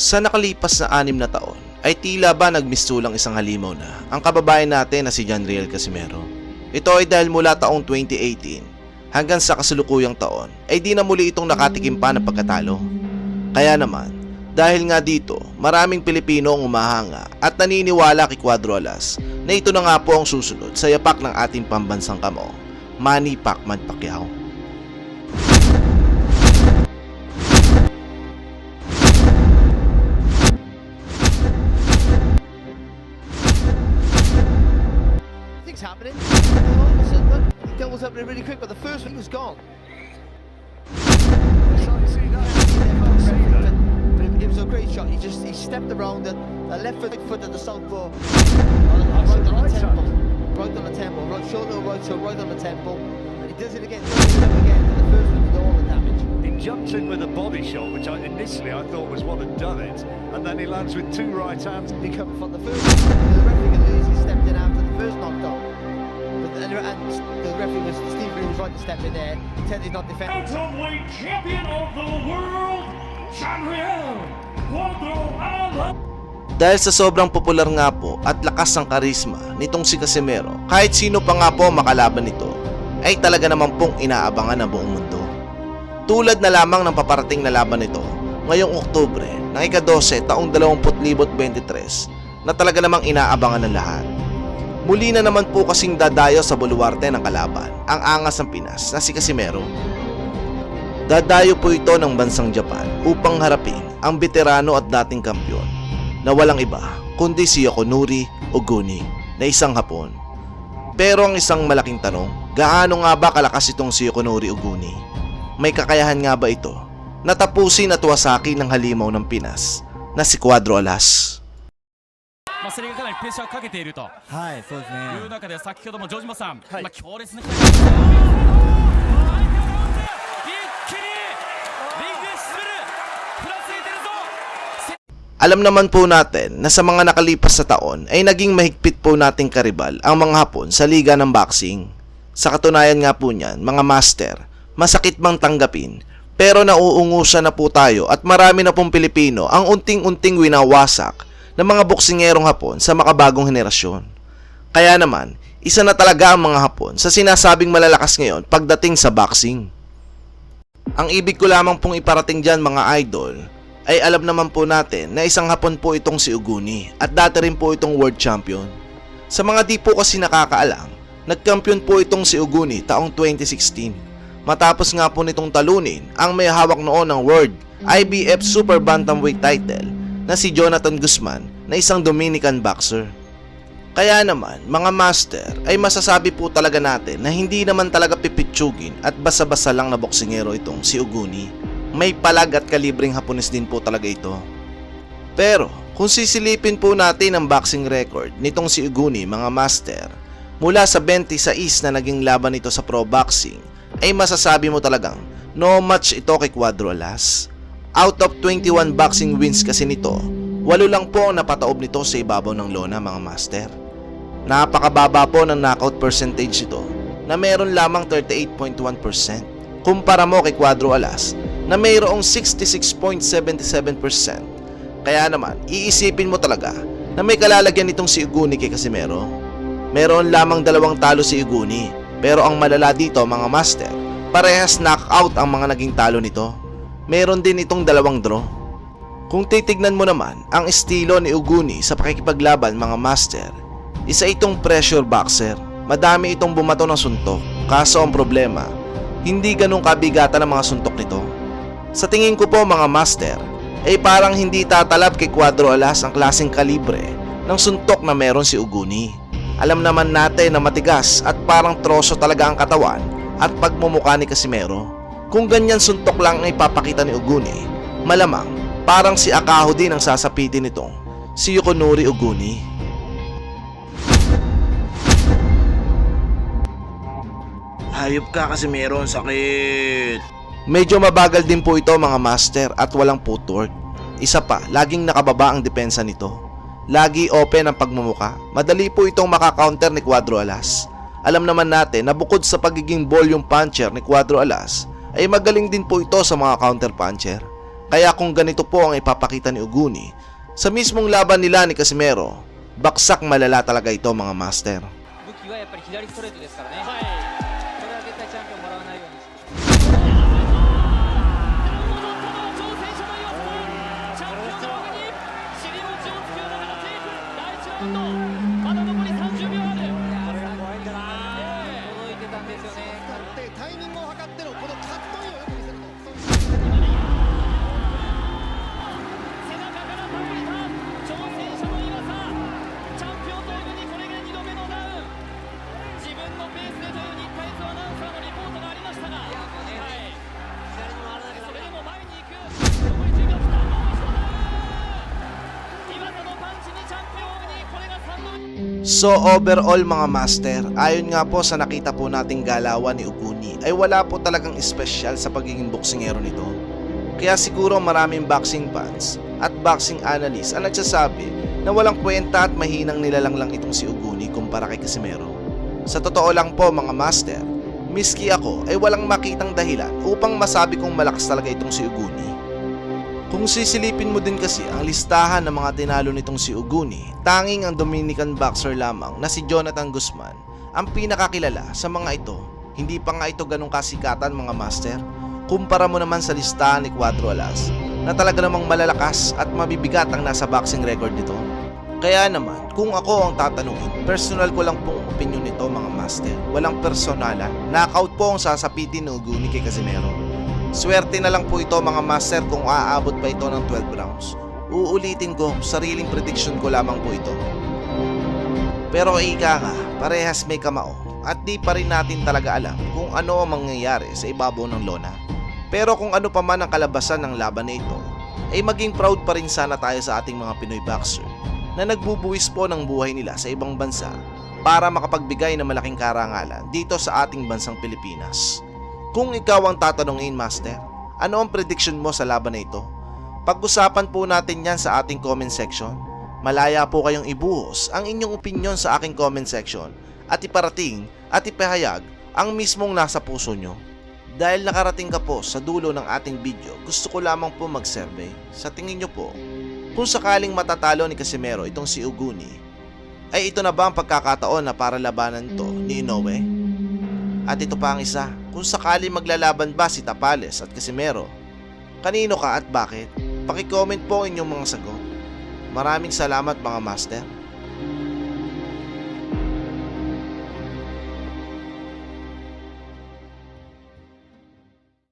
Sa nakalipas na anim na taon, ay tila ba nagmistulang isang halimaw na ang kababayan natin na si John Riel Casimero. Ito ay dahil mula taong 2018 hanggang sa kasalukuyang taon ay di na muli itong nakatikim pa ng pagkatalo. Kaya naman, dahil nga dito, maraming Pilipino ang umahanga at naniniwala kay Cuadro Alas na ito na nga po ang susunod sa yapak ng ating pambansang kamo, Manny Pacman Pacquiao. Things happening. All of a sudden, look, he doubles up really quick, but the first one was gone. But it, was a great shot. He just he stepped around it, left foot, foot at the southpaw, on, on, right on the temple, right on the temple, right shoulder right, so right on the temple, and he does it again, does it again. And the first one did all the damage. He jumped in with a body shot, which I, initially I thought was what had done it, and then he lands with two right hands. He come from the first The, and the referee was Steve Green was right to step in there. He's not defending. Welterweight champion of the world, Chanriel Alas. Dahil sa sobrang popular nga po at lakas ng karisma nitong si Casimero, kahit sino pa nga po makalaban nito, ay talaga naman pong inaabangan ng buong mundo. Tulad na lamang ng paparating na laban nito ngayong Oktubre ng ika-12 taong 2023 na talaga namang inaabangan ng lahat. Muli na naman po kasing dadayo sa buluwarte ng kalaban ang angas ng Pinas na si Casimero. Dadayo po ito ng bansang Japan upang harapin ang veterano at dating kampyon na walang iba kundi si Yokonori Oguni na isang Hapon. Pero ang isang malaking tanong, gaano nga ba kalakas itong si Yokonori Oguni? May kakayahan nga ba ito na tapusin at wasakin ng halimaw ng Pinas na si Cuadro Alas? まあ、それがかなりプレッシャーをかけているとはい、そうですねいう。中で先ほども城島さん、まあ、強烈な一気にリングへ進めるふらついてるぞ Alam naman po natin na sa mga nakalipas sa taon ay naging mahigpit po nating karibal ang mga Hapon sa liga ng boxing. Sa katunayan nga po niyan, mga master, masakit mang tanggapin pero nauungusan na po tayo at marami na pong Pilipino ang unting-unting winawasak ng mga boksingerong Hapon sa makabagong henerasyon. Kaya naman, isa na talaga ang mga Hapon sa sinasabing malalakas ngayon pagdating sa boxing. Ang ibig ko lamang pong iparating dyan mga idol ay alam naman po natin na isang hapon po itong si Uguni at dati rin po itong world champion. Sa mga di po kasi nakakaalam, nagkampiyon po itong si Uguni taong 2016 matapos nga po nitong talunin ang may hawak noon ng world IBF Super Bantamweight title na si Jonathan Guzman na isang Dominican boxer. Kaya naman, mga master, ay masasabi po talaga natin na hindi naman talaga pipitsugin at basa-basa lang na boksingero itong si Uguni. May palag at kalibreng Hapones din po talaga ito. Pero, kung sisilipin po natin ang boxing record nitong si Uguni mga master, mula sa 26 na naging laban nito sa pro boxing, ay masasabi mo talagang no match ito kay Cuadro Alas. Out of 21 boxing wins kasi nito, walo lang po ang napataob nito sa ibabaw ng lona mga master. Napakababa po ng knockout percentage nito na meron lamang 38.1%. Kumpara mo kay Cuadro Alas na mayroong 66.77%. Kaya naman, iisipin mo talaga na may kalalagyan nitong si Uguni kay Casimero. Meron lamang dalawang talo si Uguni pero ang malala dito mga master, parehas knockout ang mga naging talo nito. Meron din itong dalawang draw. Kung titignan mo naman ang estilo ni Uguni sa pakikipaglaban mga master, isa itong pressure boxer. Madami itong bumato ng suntok. Kaso ang problema, hindi ganun kabigatan ang mga suntok nito. Sa tingin ko po mga master, ay parang hindi tatalab kay Cuadro Alas ang klaseng kalibre ng suntok na meron si Uguni. Alam naman natin na matigas at parang troso talaga ang katawan at pagmumukha ni Casimero. Kung ganyan suntok lang ang ipapakita ni Uguni, malamang parang si Akaho din ang sasapitin nitong si Yukonori Uguni. Hayop ka kasi meron sakit. Medyo mabagal din po ito mga master at walang footwork. Isa pa, laging nakababa ang depensa nito. Lagi open ang pagmumuka. Madali po itong makakounter ni Cuadro Alas. Alam naman natin na bukod sa pagiging volume puncher ni Cuadro Alas, ay magaling din po ito sa mga counter puncher. Kaya kung ganito po ang ipapakita ni Uguni, sa mismong laban nila ni Casimero, baksak malala talaga ito mga master. はい So overall mga master, ayon nga po sa nakita po nating galawan ni Uguni ay wala po talagang espesyal sa pagiging boksingero nito. Kaya siguro maraming boxing fans at boxing analysts ang nagsasabi na walang kwenta at mahinang nilalang lang itong si Uguni kumpara kay Casimero. Sa totoo lang po mga master, miski ako ay walang makitang dahilan upang masabi kong malakas talaga itong si Uguni. Kung sisilipin mo din kasi ang listahan ng mga tinalo nitong si Uguni, tanging ang Dominican boxer lamang na si Jonathan Guzman ang pinakakilala sa mga ito. Hindi pa nga ito ganong kasikatan mga master. Kumpara mo naman sa listahan ni Cuatro Alas na talaga namang malalakas at mabibigat ang nasa boxing record nito. Kaya naman, kung ako ang tatanungin, personal ko lang pong opinion nito mga master. Walang personalan. Knockout po ang sasapitin ni Uguni kay Casimero. Swerte na lang po ito mga master kung aabot pa ito ng 12 rounds. Uulitin ko, sariling prediction ko lamang po ito. Pero ika nga, parehas may kamao at di pa rin natin talaga alam kung ano ang mangyayari sa ibabaw ng lona. Pero kung ano pa man ang kalabasan ng laban na ito, ay maging proud pa rin sana tayo sa ating mga Pinoy boxer na nagbubuwis po ng buhay nila sa ibang bansa para makapagbigay ng malaking karangalan dito sa ating bansang Pilipinas. Kung ikaw ang tatanungin, Master, ano ang prediction mo sa laban na ito? Pag-usapan po natin yan sa ating comment section. Malaya po kayong ibuhos ang inyong opinion sa aking comment section at iparating at ipahayag ang mismong nasa puso nyo. Dahil nakarating ka po sa dulo ng ating video, gusto ko lamang po mag-survey. Sa tingin nyo po, kung sakaling matatalo ni Casimero itong si Uguni, ay ito na ba ang pagkakataon na para labanan to ni Inoue? At ito pa ang isa, kung sakali maglalaban ba si Tapales at Casimero, kanino ka at bakit? Pakicomment po inyong mga sagot. Maraming salamat mga master.